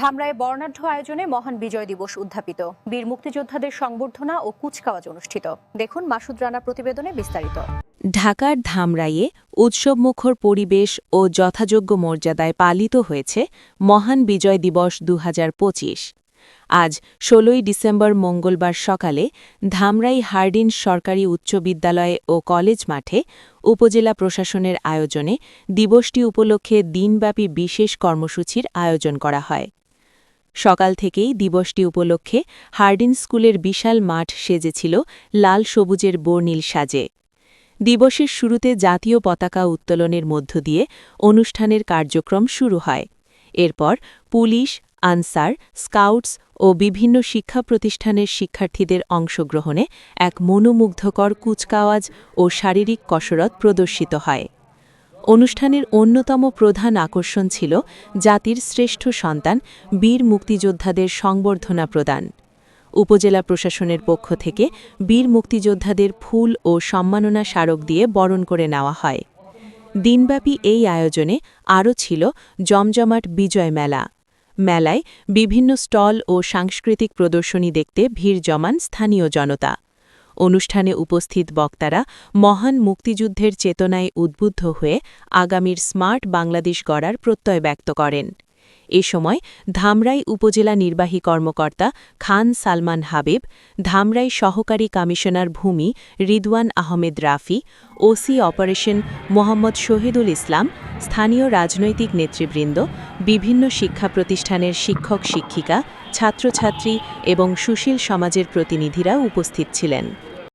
ধামরায় বর্ণাঢ্য আয়োজনে মহান বিজয় দিবস উদ্যাপিত বীর মুক্তিযোদ্ধাদের সংবর্ধনা ও কুচকাওয়াজ অনুষ্ঠিত। দেখুন মাসুদ রানা প্রতিবেদনে বিস্তারিত। ঢাকার ধামরাইয়ে উৎসবমুখর পরিবেশ ও যথাযোগ্য মর্যাদায় পালিত হয়েছে মহান বিজয় দিবস দু হাজার পঁচিশ। আজ ষোলোই ডিসেম্বর মঙ্গলবার সকালে ধামরাই হার্ডিন সরকারি উচ্চ বিদ্যালয় ও কলেজ মাঠে উপজেলা প্রশাসনের আয়োজনে দিবসটি উপলক্ষে দিনব্যাপী বিশেষ কর্মসূচির আয়োজন করা হয়। সকাল থেকেই দিবসটি উপলক্ষে হার্ডিন স্কুলের বিশাল মাঠ সেজেছিল লাল সবুজের বর্ণিল সাজে। দিবসের শুরুতে জাতীয় পতাকা উত্তোলনের মধ্য দিয়ে অনুষ্ঠানের কার্যক্রম শুরু হয়। এরপর পুলিশ, আনসার, স্কাউটস ও বিভিন্ন শিক্ষা প্রতিষ্ঠানের শিক্ষার্থীদের অংশগ্রহণে এক মনোমুগ্ধকর কুচকাওয়াজ ও শারীরিক কসরত প্রদর্শিত হয়। অনুষ্ঠানের অন্যতম প্রধান আকর্ষণ ছিল জাতির শ্রেষ্ঠ সন্তান, বীর মুক্তিযোদ্ধাদের সংবর্ধনা প্রদান। উপজেলা প্রশাসনের পক্ষ থেকে বীর মুক্তিযোদ্ধাদের ফুল ও সম্মাননা স্মারক দিয়ে বরণ করে নেওয়া হয়। দিনব্যাপী এই আয়োজনে আরও ছিল জমজমাট বিজয় মেলা। মেলায় বিভিন্ন স্টল ও সাংস্কৃতিক প্রদর্শনী দেখতে ভিড় জমান স্থানীয় জনতা। অনুষ্ঠানে উপস্থিত বক্তারা মহান মুক্তিযুদ্ধের চেতনায় উদ্বুদ্ধ হয়ে আগামীর স্মার্ট বাংলাদেশ গড়ার প্রত্যয় ব্যক্ত করেন। এ সময় ধামরাই উপজেলা নির্বাহী কর্মকর্তা খান সালমান হাবিব, ধামরাই সহকারী কমিশনার ভূমি রিদওয়ান আহমেদ রাফি, ওসি অপারেশন মোহাম্মদ শহীদুল ইসলাম, স্থানীয় রাজনৈতিক নেতৃবৃন্দ, বিভিন্ন শিক্ষা প্রতিষ্ঠানের শিক্ষক শিক্ষিকা, ছাত্রছাত্রী এবং সুশীল সমাজের প্রতিনিধিরা উপস্থিত ছিলেন।